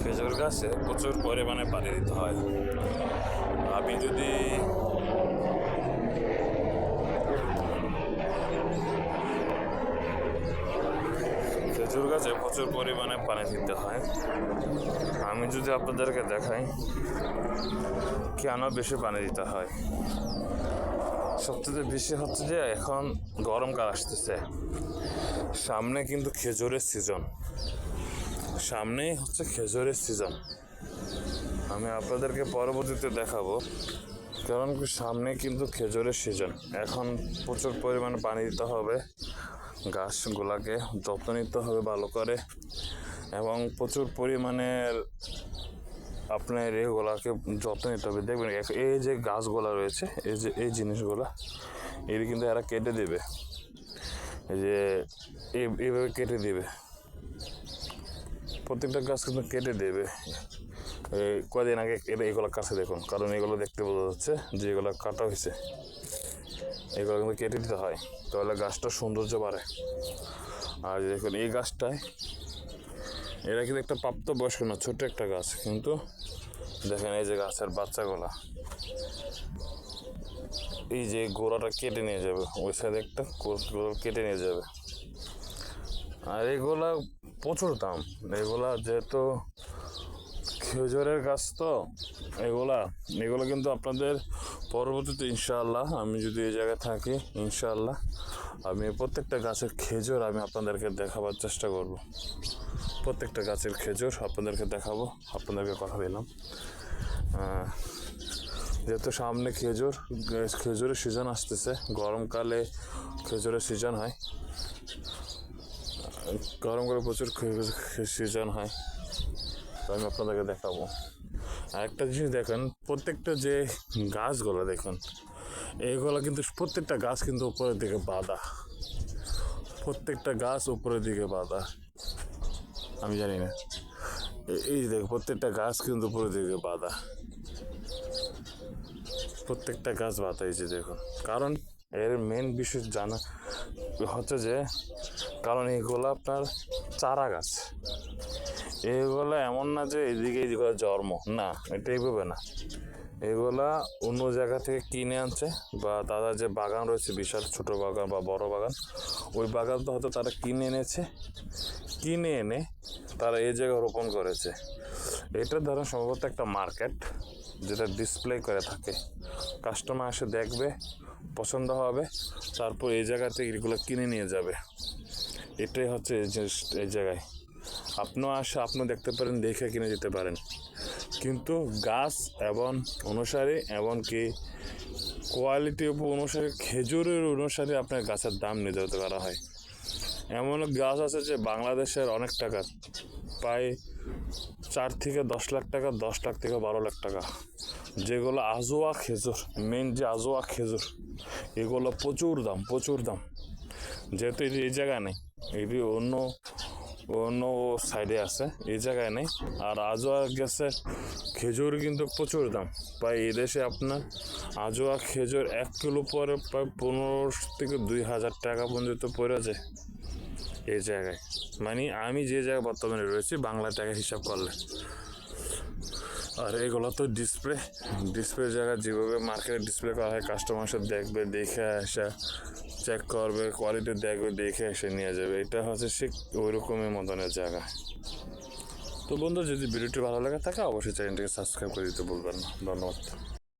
খেজুর গাছে প্রচুর পরিমাণে পানি দিতে হয়। আমি যদি খেজুর গাছে প্রচুর পরিমাণে পানি দিতে হয়, আমি যদি আপনাদেরকে দেখাই কেন বেশি পানি দিতে হয়। সবচেয়ে বেশি হচ্ছে যে এখন গরমকাল আসতেছে। সামনে কিন্তু খেজুরের সিজন সামনেই হচ্ছে খেজুরের সিজন আমি আপনাদেরকে পরবর্তীতে দেখাবো, কারণ সামনে কিন্তু খেজুরের সিজন এখন প্রচুর পরিমাণে পানি দিতে হবে, গাছগুলাকে যত্ন নিতে হবে ভালো করে, এবং প্রচুর পরিমাণের আপনার এগুলাকে যত্ন নিতে হবে। দেখবেন এই যে গাছগুলা রয়েছে, এই যে, এই জিনিসগুলা এটি কিন্তু এরা কেটে দেবে। যে, এই- এইভাবে কেটে দেবে। প্রত্যেকটা গাছ কিন্তু কেটে দেবে। এই কদিন আগে এটা এগুলো কাছে দেখুন, কারণ এগুলো দেখতে বোঝা যাচ্ছে যে এগুলো কাটা হয়েছে। এগুলো কিন্তু কেটে দিতে হয়, তাহলে গাছটা সৌন্দর্য বাড়ে। আর দেখুন, এই গাছটায় এরা কিন্তু একটা প্রাপ্ত বয়স্ক না ছোট একটা গাছ, কিন্তু দেখেন এই যে গাছের বাচ্চাগুলা। এই যে গোড়াটা কেটে নিয়ে যাবে, ওই সাইডে একটা কেটে নিয়ে যাবে। আর এগুলা প্রচুর দাম। এগুলা যেহেতু খেজুরের গাছ তো, এগুলা, এগুলো কিন্তু আপনাদের পরবর্তীতে ইনশাআল্লাহ আমি যদি এই জায়গায় থাকি, ইনশাআল্লাহ আমি প্রত্যেকটা গাছের খেজুর আমি আপনাদেরকে দেখাবার চেষ্টা করব। প্রত্যেকটা গাছের খেজুর আপনাদেরকে দেখাবো, আপনাদেরকে কথা দিলাম। যেহেতু সামনে খেজুর, খেজুরের সিজন আসতেছে, গরমকালে খেজুরের সিজন হয়। গরমকালে প্রচুর সিজন হয়। তো আমি আপনাদেরকে দেখাবো। আর একটা জিনিস দেখেন, প্রত্যেকটা যে গাছগুলো দেখুন এইগুলো কিন্তু প্রত্যেকটা গাছ কিন্তু উপরের দিকে বাঁধা। প্রত্যেকটা গাছ উপরের দিকে বাঁধা। আমি জানি না। এই দেখ প্রত্যেকটা গাছ কিন্তু উপরের দিকে বাঁধা। প্রত্যেকটা গাছ বাঁধা এই যে দেখুন। কারণ এর মেন বিষয় জানা হচ্ছে যে কারণ এগুলো আপনার চারা গাছ। এগুলো এমন না যে এদিকে এদিকে জন্ম, না এটা এইভাবে না। এগুলা অন্য জায়গা থেকে কিনে আনছে বা তাদের যে বাগান রয়েছে, বিশাল ছোট বাগান বা বড় বাগান, ওই বাগান তো হয়তো তারা কিনে এনেছে। কিনে এনে তারা এই জায়গায় রোপণ করেছে। এটা ধরেন সম্ভবত একটা মার্কেট যেটা ডিসপ্লে করে থাকে। কাস্টমার এসে দেখবে, পছন্দ হবে, তারপর এই জায়গা থেকে এগুলো কিনে নিয়ে যাবে। এটাই হচ্ছে এই জায়গায়। আপনিও আসে আপনিও দেখতে পারেন, দেখে কিনে যেতে পারেন। কিন্তু গাছ এবং অনুসারে এমনকি কোয়ালিটি অনুসারে খেজুরের অনুসারে আপনার গাছের দাম নির্ধারিত করা হয়। এমন গাছ আছে যে বাংলাদেশের অনেক টাকা, প্রায় চার থেকে দশ লাখ টাকা, দশ লাখ থেকে বারো লাখ টাকা। যেগুলো আজোয়া খেজুর মেন যে আজোয়া খেজুর, এগুলো প্রচুর দাম প্রচুর দাম। যেহেতু এই জায়গা নেই এটি অন্য অন্য সাইডে আছে, এই জায়গায় নেই। আর আজোয়া গেছে, খেজুর কিন্তু প্রচুর দাম। প্রায় এদেশে আপনার আজোয়া খেজুর এক কিলো পরে প্রায় পনেরো থেকে দুই হাজার টাকা পর্যন্ত পড়ে যায় এই জায়গায়। মানে আমি যে জায়গায় বর্তমানে রয়েছি বাংলা টাকা হিসাব করলে। আর এগুলো তো ডিসপ্লে ডিসপ্লে জায়গা যেভাবে মার্কেটে ডিসপ্লে করা হয় কাস্টমার সব দেখবে, দেখে আসা চেক করবে কোয়ালিটি দেখবে, দেখে এসে নিয়ে যাবে। এটা হচ্ছে সে ওই রকমের মতনের জায়গা। তো বন্ধু, যদি ভিডিওটি ভালো লাগে থাকে, অবশ্যই চ্যানেলটিকে সাবস্ক্রাইব করে দিতে বলবেন না। ধন্যবাদ।